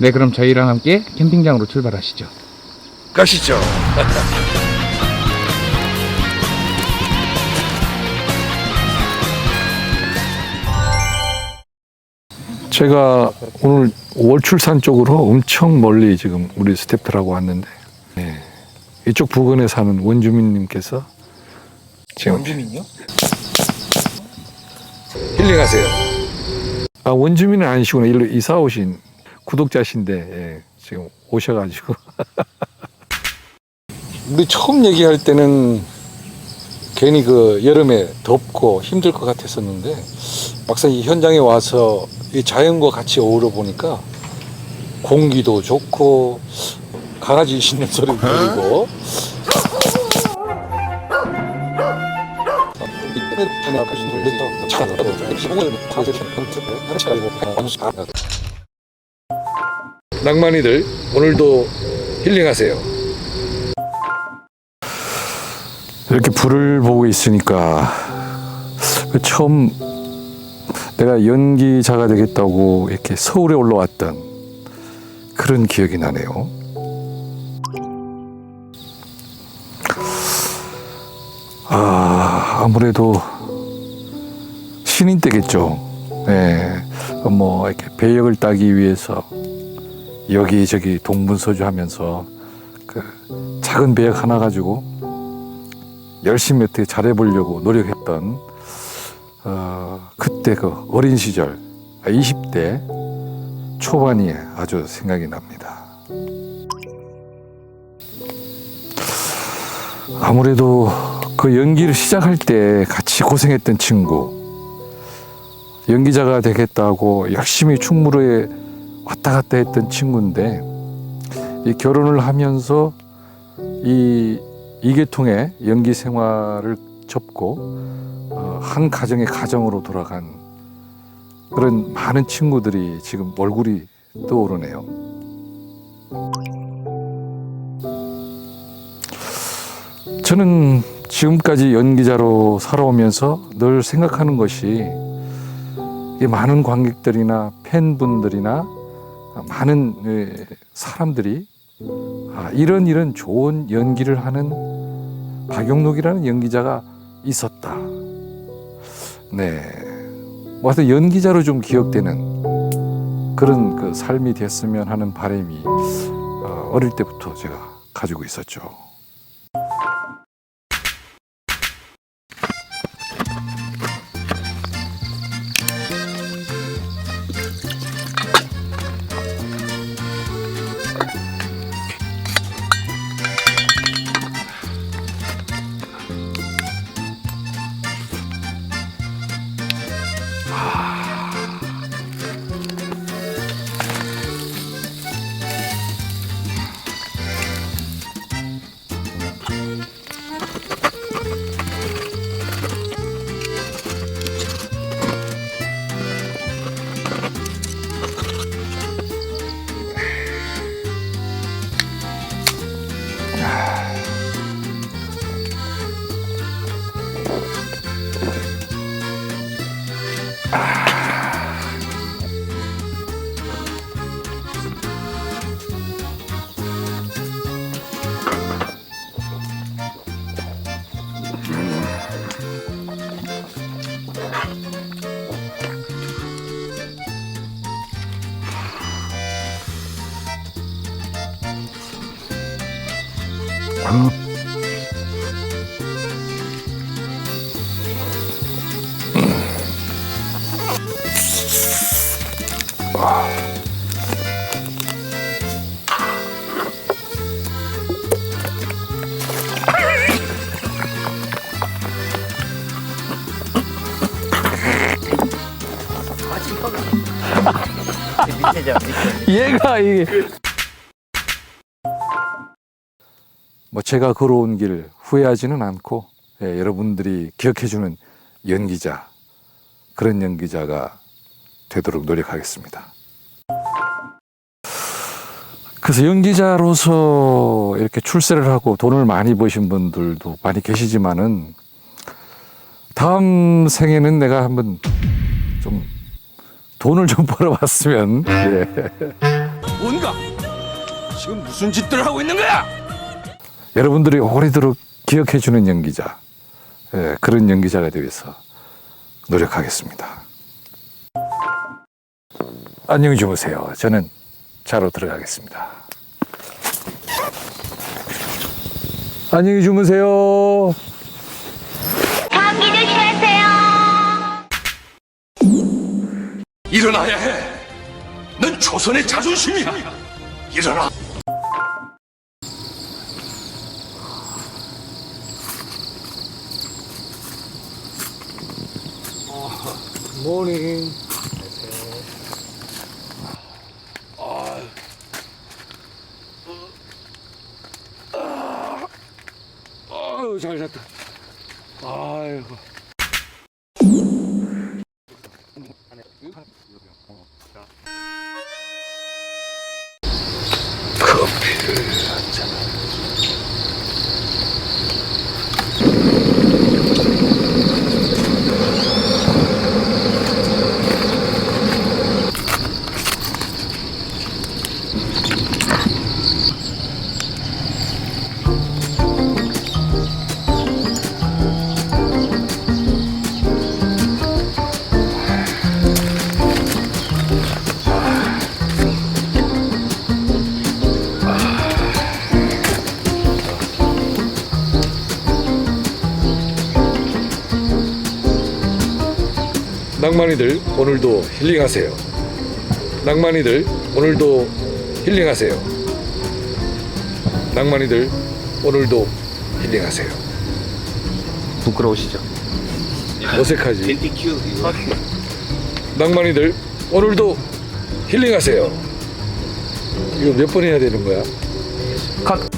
네, 그럼 저희랑 함께 캠핑장으로 출발하시죠. 가시죠. 제가 오늘 월출산 쪽으로 엄청 멀리 지금 우리 스태프들하고 왔는데 네. 이쪽 부근에 사는 원주민님께서 지금 원주민요? 힐링하세요. 아 원주민은 아니시구나. 일로 이사 오신 구독자신데 예, 지금 오셔가지고 우리 처음 얘기할 때는 괜히 그 여름에 덥고 힘들 것 같았었는데 막상 이 현장에 와서 이 자연과 같이 어우러 보니까 공기도 좋고 강아지 짖는 소리도 들리고 낭만이들 오늘도 힐링하세요. 이렇게 불을 보고 있으니까 그 처음 내가 연기자가 되겠다고 이렇게 서울에 올라왔던 그런 기억이 나네요. 아, 아무래도 신인 때겠죠. 예. 뭐, 이렇게 배역을 따기 위해서 여기저기 동분서주 하면서 그 작은 배역 하나 가지고 열심히 어떻게 잘해보려고 노력했던 어, 그때 그 어린 시절, 20대 초반이 아주 생각이 납니다. 아무래도 그 연기를 시작할 때 같이 고생했던 친구, 연기자가 되겠다고 열심히 충무로에 왔다 갔다 했던 친구인데, 이 결혼을 하면서 이 이계통의 연기 생활을 접고 어, 한 가정의 가정으로 돌아간 그런 많은 친구들이 지금 얼굴이 떠오르네요. 저는 지금까지 연기자로 살아오면서 늘 생각하는 것이 이 많은 관객들이나 팬분들이나 많은 예, 사람들이 아, 이런 이런 좋은 연기를 하는 박용록이라는 연기자가 있었다. 네. 와서 연기자로 좀 기억되는 그런 그 삶이 됐으면 하는 바람이 어, 어릴 때부터 제가 가지고 있었죠. 밑에죠 밑에 얘가 이게 뭐 제가 걸어온 길 후회하지는 않고 예, 여러분들이 기억해주는 연기자 그런 연기자가 되도록 노력하겠습니다. 그래서 연기자로서 이렇게 출세를 하고 돈을 많이 버신 분들도 많이 계시지만은 다음 생에는 내가 한번 좀 돈을 좀 벌어봤으면 예. 뭔가 지금 무슨 짓들을 하고 있는 거야? 여러분들이 오래도록 기억해 주는 연기자, 예, 그런 연기자가 되기 위해서 노력하겠습니다. 안녕히 주무세요. 저는 자로 들어가겠습니다. 안녕히 주무세요. 감기 조심하세요. 일어나야 해. 넌 조선의 자존심이야. 일어나. 모닝. 아유 잘 잤다. 아이고. 커피 낭만이들 오늘도 힐링하세요. 낭만이들 오늘도 힐링하세요. 낭만이들 오늘도 힐링하세요. 부끄러우시죠? 어색하지? 낭만이들 오늘도 힐링하세요. 이거 몇 번 해야 되는 거야? 컷.